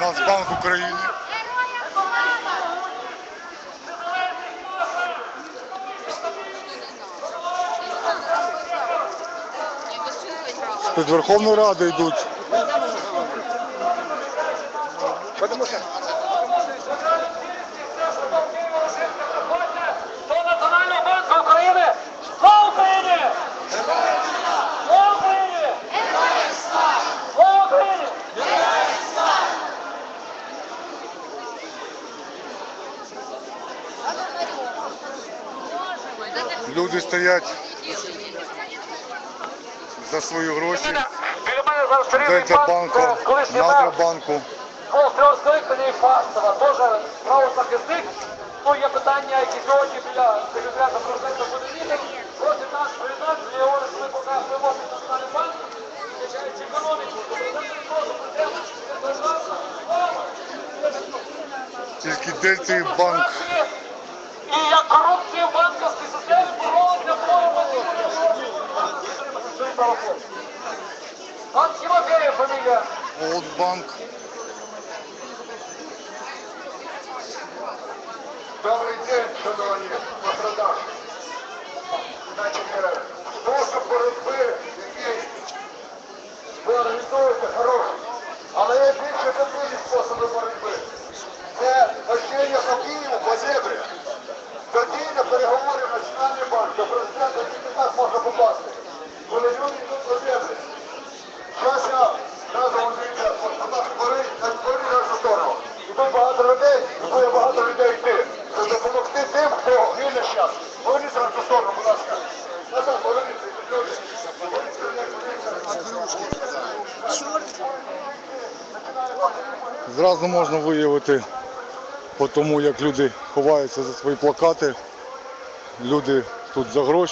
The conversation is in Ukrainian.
Нацбанк України. Під Верховну Раду йдуть. Люди стоять за свої гроші. Біля мене зараз чарівний Дельтабанку, банк, колишній мер двох трьох скликаний Фастова, теж правозахисник. Ну, є питання, які сьогодні біля секретаря президента буде мітинг. Просить нас приєднати, я говорю, що ми показуємо Національний банк, захищаючи економіку. Тільки Дельта і банк. І як корупція в банківській системі боролися формами. Пан Тимофеєв фамілія. Олдбанк. Добрий день, шановні пострадавші. Значить, е, спосіб боротьби, який ви організуєте, хороший. Але є більш ефективні способи боротьби. Це ночення по Києву, по зебрі. Тоді на переговори в Національний банк до президента тільки так можна попасти. Коли люди йдуть по зебрі. Зараз я разом дивіться, будь ласка, бери, бери нашу сторону. І тут багато людей, і буде багато людей йти. Щоб допомогти тим, хто зараз. Поверніться на ту сторону, будь ласка. Назад, поверніться. Зразу можна виявити по тому, як люди ховаються за свої плакати. Люди тут за гроші.